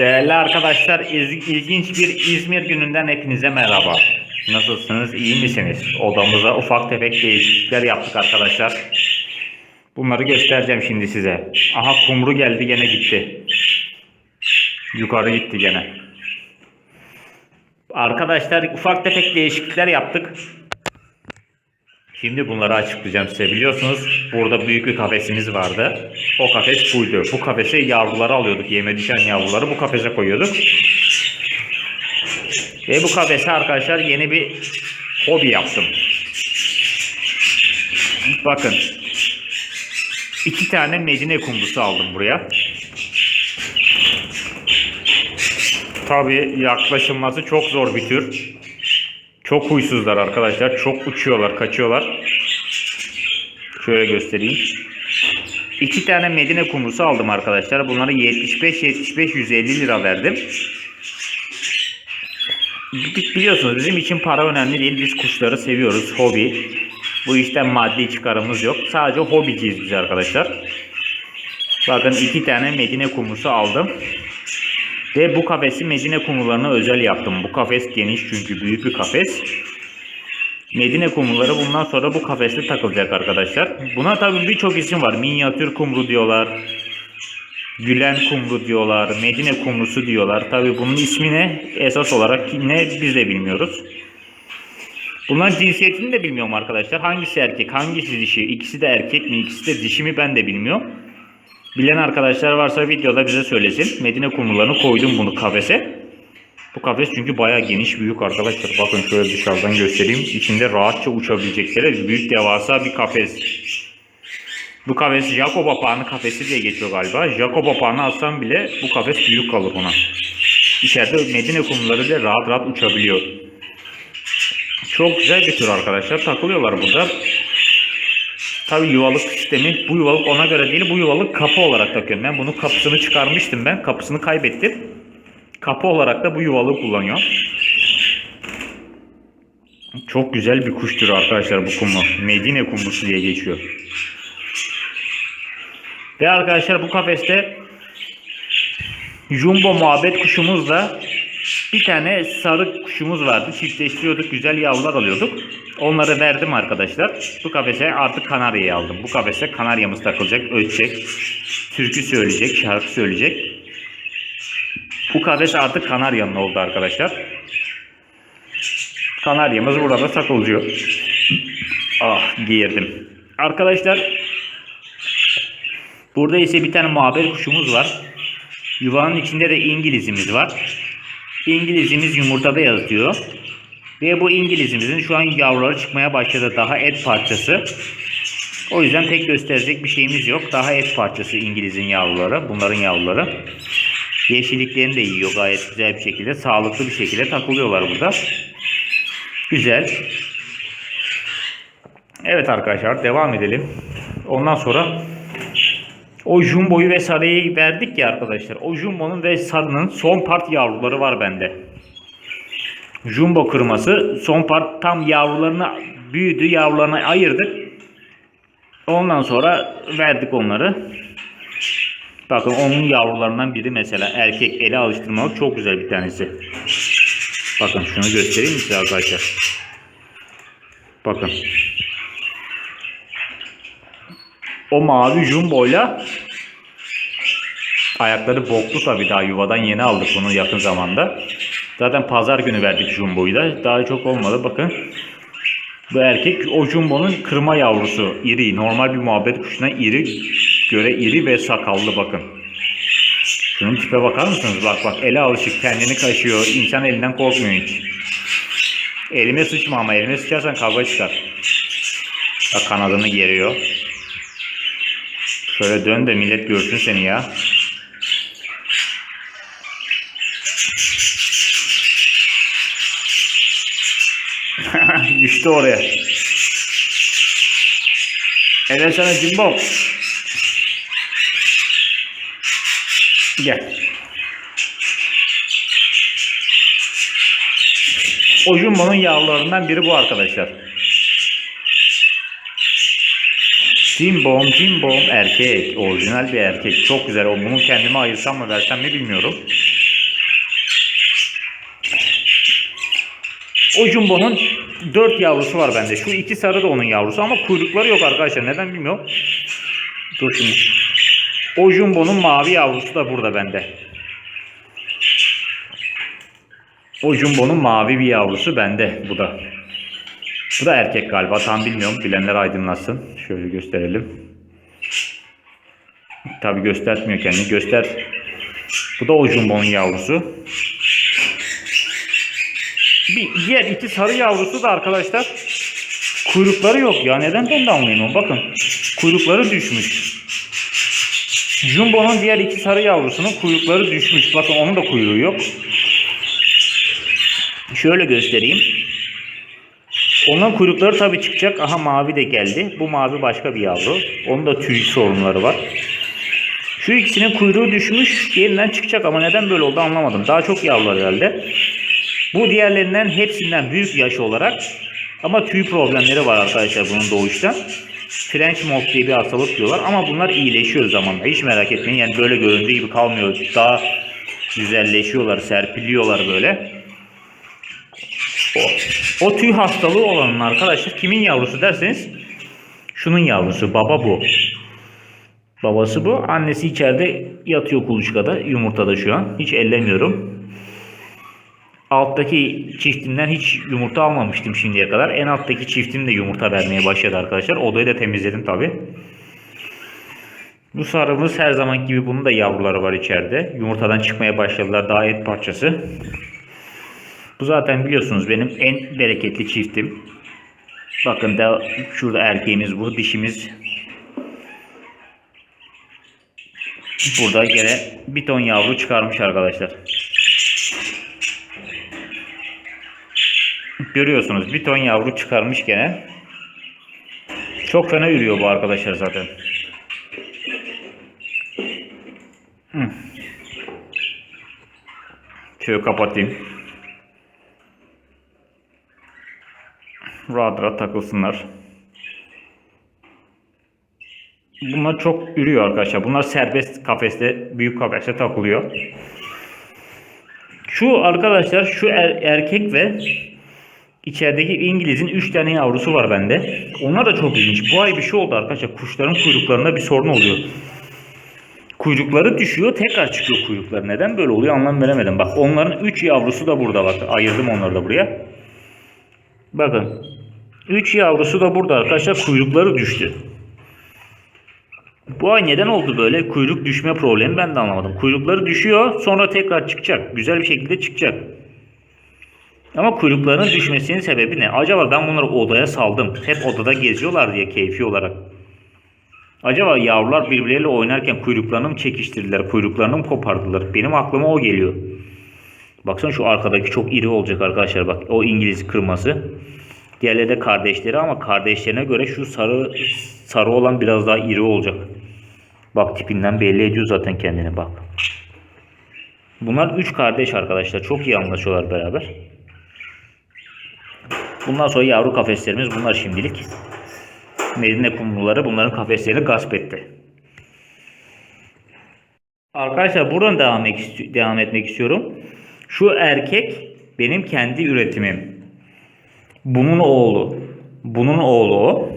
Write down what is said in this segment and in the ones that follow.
Değerli arkadaşlar, ilginç bir İzmir gününden hepinize merhaba. Nasılsınız, iyi misiniz? Odamıza ufak tefek değişiklikler yaptık arkadaşlar. Bunları göstereceğim şimdi size. Aha kumru geldi gene gitti. Yukarı gitti gene. Arkadaşlar ufak tefek değişiklikler yaptık. Şimdi bunları açıklayacağım size. Biliyorsunuz burada büyük bir kafesimiz vardı. O kafes buydu. Bu kafese yavruları alıyorduk. Yeme düşen yavruları bu kafese koyuyorduk. Ve bu kafese arkadaşlar yeni bir hobi yaptım. Bakın. iki tane Medine kumrusu aldım buraya. Tabii yaklaşılması çok zor bir tür. Çok huysuzlar arkadaşlar. Çok uçuyorlar, kaçıyorlar. Şöyle göstereyim. İki tane Medine kumrusu aldım arkadaşlar. Bunları 75-75 150 lira verdim. Bi- Biliyorsunuz bizim için para önemli değil. Biz kuşları seviyoruz. Hobi. Bu işten maddi çıkarımız yok. Sadece hobiciyiz biz arkadaşlar. Bakın iki tane Medine kumrusu aldım. Ve bu kafesi Medine kumrularına özel yaptım. Bu kafes geniş çünkü büyük bir kafes. Medine kumruları bundan sonra bu kafeste takılacak arkadaşlar. Buna tabii birçok isim var. Minyatür kumru diyorlar. Gülen kumru diyorlar. Medine kumrusu diyorlar. Tabii bunun ismi ne? Esas olarak ne biz de bilmiyoruz. Bunların cinsiyetini de bilmiyorum arkadaşlar. Hangisi erkek, hangisi dişi, ikisi de erkek mi, ikisi de dişi mi ben de bilmiyorum. Bilen arkadaşlar varsa videoda bize söylesin. Medine kumrularını koydum bunu kafese. Bu kafes çünkü bayağı geniş büyük arkadaşlar. Bakın şöyle dışarıdan göstereyim. İçinde rahatça uçabilecekleri büyük devasa bir kafes. Bu kafes Jacob apağının kafesi diye geçiyor galiba. Jacob apağını alsam bile bu kafes büyük kalır ona. İçeride Medine kumruları da rahat rahat uçabiliyor. Çok güzel bir tür arkadaşlar. Takılıyorlar burada. Tabi yuvalık sistemi bu yuvalık ona göre değil bu yuvalık kapı olarak takıyorum. Ben bunun kapısını çıkarmıştım ben. Kapısını kaybettim. Kapı olarak da bu yuvalığı kullanıyorum. Çok güzel bir kuş türü arkadaşlar bu kumru. Medine kumrusu diye geçiyor. Ve arkadaşlar bu kafeste jumbo muhabbet kuşumuzla bir tane sarı kuşumuz vardı. Çiftleştiriyorduk. Güzel yavrular alıyorduk. Onları verdim arkadaşlar. Bu kafese artık kanaryayı aldım. Bu kafese kanaryamız takılacak. Ötecek. Türkü söyleyecek. Şarkı söyleyecek. Bu kafes artık kanaryanın oldu arkadaşlar. Kanaryamız burada takılıyor. Ah giyirdim. Arkadaşlar burada ise bir tane muhabbet kuşumuz var. Yuvanın içinde de İngilizimiz var. İngilizimiz yumurtada yatıyor. Ve bu İngilizimizin şu an yavruları çıkmaya başladı. Daha et parçası. O yüzden pek gösterecek bir şeyimiz yok. Daha et parçası İngiliz'in yavruları. Bunların yavruları. Yeşilliklerini de yiyor gayet güzel bir şekilde. Sağlıklı bir şekilde takılıyorlar burada. Güzel. Evet arkadaşlar devam edelim. Ondan sonra o jumboyu ve sarıyı verdik ya arkadaşlar. O jumbonun ve sarının son part yavruları var bende. Jumbo kırması son part tam yavrularını büyüdü yavrularını ayırdık. Ondan sonra verdik onları. Bakın onun yavrularından biri mesela erkek ele alıştırmalık çok güzel bir tanesi. Bakın şunu göstereyim size arkadaşlar? Bakın. O mavi jumboyla ayakları boklu tabii daha yuvadan yeni aldık bunu yakın zamanda. Zaten pazar günü verdik jumboyu da. Daha çok olmadı bakın. Bu erkek o jumbonun kırma yavrusu. iri. Normal bir muhabbet kuşuna iri göre iri ve sakallı bakın. Şunun tipe bakar mısınız? Bak bak ele alışık kendini kaşıyor. İnsan elinden korkmuyor hiç. Elime sıçma ama elime sıçarsan kavga çıkar. Bak kanadını geriyor. Şöyle dön de millet görsün seni ya. Düştü oraya. Evet sana Jimbo. Gel. O jumbo'nun yavrularından biri bu arkadaşlar. Cimbom, cimbom erkek. Orijinal bir erkek. Çok güzel. O bunu kendime ayırsam mı versem mi bilmiyorum. O jumbonun 4 yavrusu var bende. Şu iki sarı da onun yavrusu ama kuyrukları yok arkadaşlar. Neden bilmiyorum. Dur şimdi. O Jumbo'nun mavi yavrusu da burada bende. O Jumbo'nun mavi bir yavrusu bende. Bu da. Bu da erkek galiba. Tam bilmiyorum. Bilenler aydınlatsın. Şöyle gösterelim. Tabi göstermiyor kendini. Göster. Bu da o Jumbo'nun yavrusu. Bir diğer iki sarı yavrusu da arkadaşlar kuyrukları yok ya. Neden ben de anlayamıyorum. Bakın kuyrukları düşmüş. Jumbo'nun diğer iki sarı yavrusunun kuyrukları düşmüş. Bakın onun da kuyruğu yok. Şöyle göstereyim. Onların kuyrukları tabii çıkacak. Aha mavi de geldi. Bu mavi başka bir yavru. Onun da tüy sorunları var. Şu ikisinin kuyruğu düşmüş. Yeniden çıkacak ama neden böyle oldu anlamadım. Daha çok yavrular herhalde. Bu diğerlerinden hepsinden büyük yaş olarak ama tüy problemleri var arkadaşlar bunun doğuştan. French mold diye bir hastalık diyorlar ama bunlar iyileşiyor zamanla. Hiç merak etmeyin yani böyle göründüğü gibi kalmıyor. Daha güzelleşiyorlar, serpiliyorlar böyle. O, o tüy hastalığı olanın arkadaşlar kimin yavrusu derseniz şunun yavrusu baba bu. Babası bu. Annesi içeride yatıyor kuluçkada yumurtada şu an. Hiç ellemiyorum. Alttaki çiftimden hiç yumurta almamıştım şimdiye kadar. En alttaki çiftim de yumurta vermeye başladı arkadaşlar. Odayı da temizledim tabi. Bu sarımız her zaman gibi bunun da yavruları var içeride. Yumurtadan çıkmaya başladılar. Daha et parçası. Bu zaten biliyorsunuz benim en bereketli çiftim. Bakın da şurada erkeğimiz bu, dişimiz. Burada gene bir ton yavru çıkarmış arkadaşlar. Görüyorsunuz bir ton yavru çıkarmış gene. Çok fena yürüyor bu arkadaşlar zaten. Şöyle kapatayım. Rahat rahat takılsınlar. Bunlar çok yürüyor arkadaşlar. Bunlar serbest kafeste, büyük kafeste takılıyor. Şu arkadaşlar şu er- erkek ve içerideki İngiliz'in 3 tane yavrusu var bende. Onlar da çok ilginç. Bu ay bir şey oldu arkadaşlar. Kuşların kuyruklarında bir sorun oluyor. Kuyrukları düşüyor, tekrar çıkıyor kuyrukları. Neden böyle oluyor anlam veremedim. Bak onların 3 yavrusu da burada bak. Ayırdım onları da buraya. Bakın. 3 yavrusu da burada arkadaşlar. Kuyrukları düştü. Bu ay neden oldu böyle? Kuyruk düşme problemi ben de anlamadım. Kuyrukları düşüyor sonra tekrar çıkacak. Güzel bir şekilde çıkacak. Ama kuyruklarının düşmesinin sebebi ne? Acaba ben bunları odaya saldım. Hep odada geziyorlar diye keyfi olarak. Acaba yavrular birbirleriyle oynarken kuyruklarını mı çekiştirdiler? Kuyruklarını mı kopardılar? Benim aklıma o geliyor. Baksana şu arkadaki çok iri olacak arkadaşlar bak. O İngiliz kırması. Diğerleri de kardeşleri ama kardeşlerine göre şu sarı sarı olan biraz daha iri olacak. Bak tipinden belli ediyor zaten kendini bak. Bunlar üç kardeş arkadaşlar. Çok iyi anlaşıyorlar beraber. Bundan sonra yavru kafeslerimiz bunlar şimdilik. Medine kumruları bunların kafeslerini gasp etti. Arkadaşlar buradan devam, devam etmek istiyorum. Şu erkek benim kendi üretimim. Bunun oğlu. Bunun oğlu o.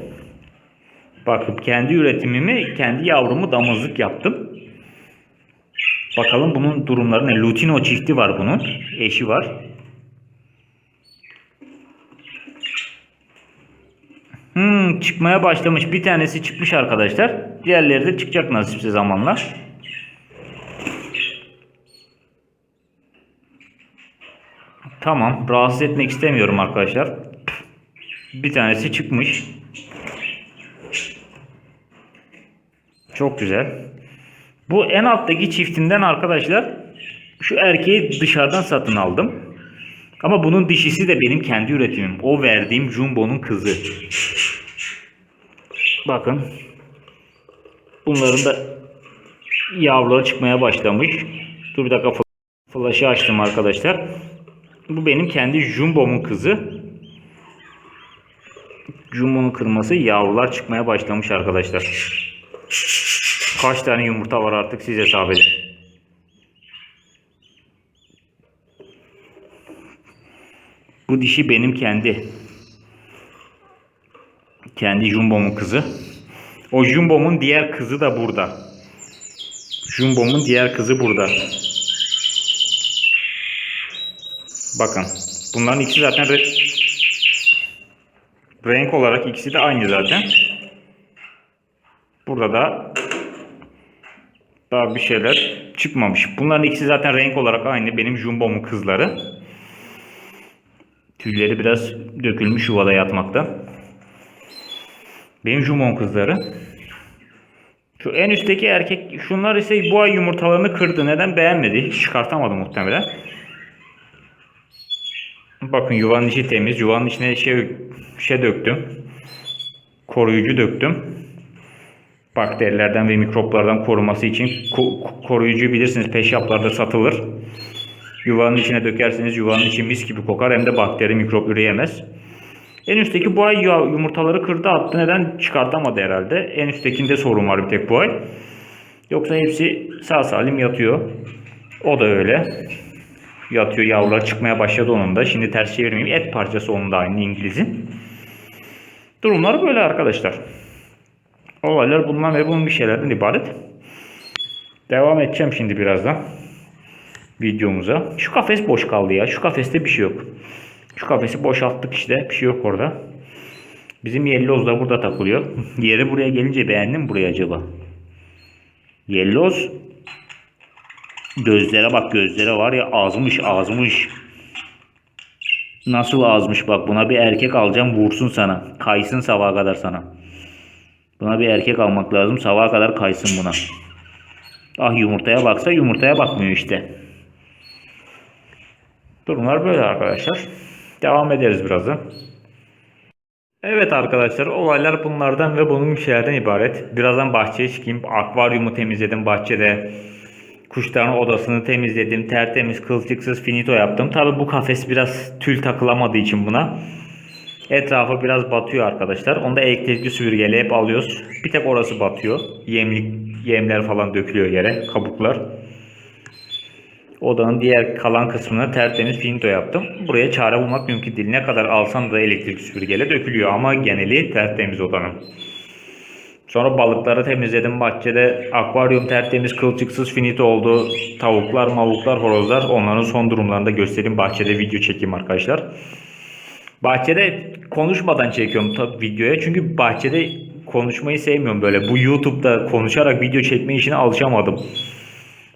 Bakıp kendi üretimimi, kendi yavrumu damızlık yaptım. Bakalım bunun durumları ne? Lutino çifti var bunun. Eşi var. Hmm, çıkmaya başlamış. Bir tanesi çıkmış arkadaşlar. Diğerleri de çıkacak nasipse zamanla. Tamam. Rahatsız etmek istemiyorum arkadaşlar. Bir tanesi çıkmış. Çok güzel. Bu en alttaki çiftimden arkadaşlar şu erkeği dışarıdan satın aldım. Ama bunun dişisi de benim kendi üretimim. O verdiğim Jumbo'nun kızı. Bakın. Bunların da yavruları çıkmaya başlamış. Dur bir dakika fl- flash'ı açtım arkadaşlar. Bu benim kendi Jumbo'mun kızı. Jumbo'nun kırması yavrular çıkmaya başlamış arkadaşlar. Kaç tane yumurta var artık siz hesap edin. Bu dişi benim kendi kendi Jumbo'mun kızı. O Jumbo'mun diğer kızı da burada. Jumbo'mun diğer kızı burada. Bakın. Bunların ikisi zaten re- renk olarak ikisi de aynı zaten. Burada da daha bir şeyler çıkmamış. Bunların ikisi zaten renk olarak aynı. Benim Jumbo'mun kızları. Tüyleri biraz dökülmüş yuvada yatmakta. Benim Jumbo'mun kızları. Şu en üstteki erkek şunlar ise bu ay yumurtalarını kırdı. Neden beğenmedi? Hiç çıkartamadı muhtemelen. Bakın yuvanın içi temiz. Yuvanın içine şey, şey döktüm. Koruyucu döktüm. Bakterilerden ve mikroplardan koruması için ko- koruyucu bilirsiniz peşyaplarda satılır. Yuvanın içine dökerseniz yuvanın içi mis gibi kokar hem de bakteri mikrop üreyemez. En üstteki bu ay yumurtaları kırdı attı. Neden çıkartamadı herhalde. En üsttekinde sorun var bir tek bu ay. Yoksa hepsi sağ salim yatıyor. O da öyle. Yatıyor yavrular çıkmaya başladı onun da. Şimdi ters çevirmeyeyim. Et parçası onun da aynı İngiliz'in. Durumlar böyle arkadaşlar. Olaylar bundan ve bunun bir şeylerden ibaret. Devam edeceğim şimdi birazdan videomuza. Şu kafes boş kaldı ya. Şu kafeste bir şey yok. Şu kafesi boşalttık işte. Bir şey yok orada. Bizim yelloz da burada takılıyor. Yeri buraya gelince beğendin mi burayı acaba? Yelloz Gözlere bak gözlere var ya azmış azmış. Nasıl azmış bak buna bir erkek alacağım vursun sana. Kaysın sabaha kadar sana. Buna bir erkek almak lazım sabaha kadar kaysın buna. Ah yumurtaya baksa yumurtaya bakmıyor işte. Durumlar böyle arkadaşlar. Devam ederiz birazdan. Evet arkadaşlar olaylar bunlardan ve bunun şeylerden ibaret. Birazdan bahçeye çıkayım. Akvaryumu temizledim bahçede. Kuşların odasını temizledim. Tertemiz kılçıksız finito yaptım. Tabi bu kafes biraz tül takılamadığı için buna. Etrafı biraz batıyor arkadaşlar. Onu da elektrikli süpürgeyle hep alıyoruz. Bir tek orası batıyor. Yemlik, yemler falan dökülüyor yere. Kabuklar. Odanın diğer kalan kısmına tertemiz finto yaptım. Buraya çare bulmak mümkün değil. Ne kadar alsam da elektrik süpürgeyle dökülüyor ama geneli tertemiz odanın. Sonra balıkları temizledim bahçede. Akvaryum tertemiz kılçıksız finito oldu. Tavuklar, mavuklar, horozlar. Onların son durumlarını da göstereyim. Bahçede video çekeyim arkadaşlar. Bahçede konuşmadan çekiyorum tabii videoya. Çünkü bahçede konuşmayı sevmiyorum böyle. Bu YouTube'da konuşarak video çekme işine alışamadım.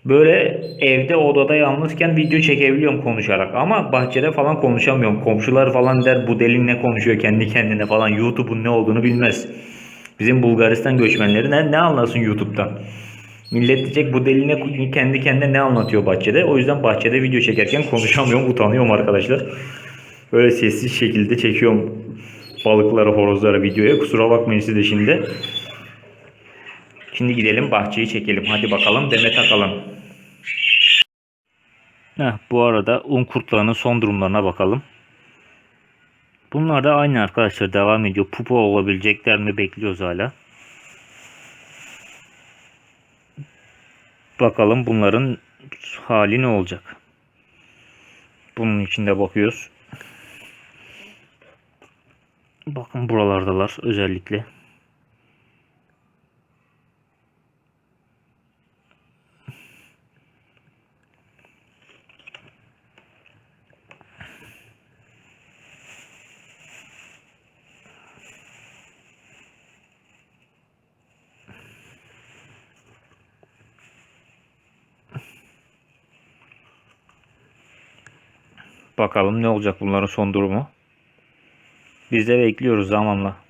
Böyle evde odada yalnızken video çekebiliyorum konuşarak ama bahçede falan konuşamıyorum. Komşular falan der bu deli ne konuşuyor kendi kendine falan YouTube'un ne olduğunu bilmez. Bizim Bulgaristan göçmenleri ne, ne anlasın YouTube'dan? Millet diyecek bu deli ne, kendi kendine ne anlatıyor bahçede. O yüzden bahçede video çekerken konuşamıyorum utanıyorum arkadaşlar. Böyle sessiz şekilde çekiyorum balıkları horozları videoya. Kusura bakmayın siz de şimdi. Şimdi gidelim bahçeyi çekelim. Hadi bakalım deme takalım. Heh, bu arada un kurtlarının son durumlarına bakalım. Bunlar da aynı arkadaşlar devam ediyor. Pupa olabilecekler mi bekliyoruz hala. Bakalım bunların hali ne olacak. Bunun içinde bakıyoruz. Bakın buralardalar özellikle. Bakalım ne olacak bunların son durumu. Biz de bekliyoruz zamanla.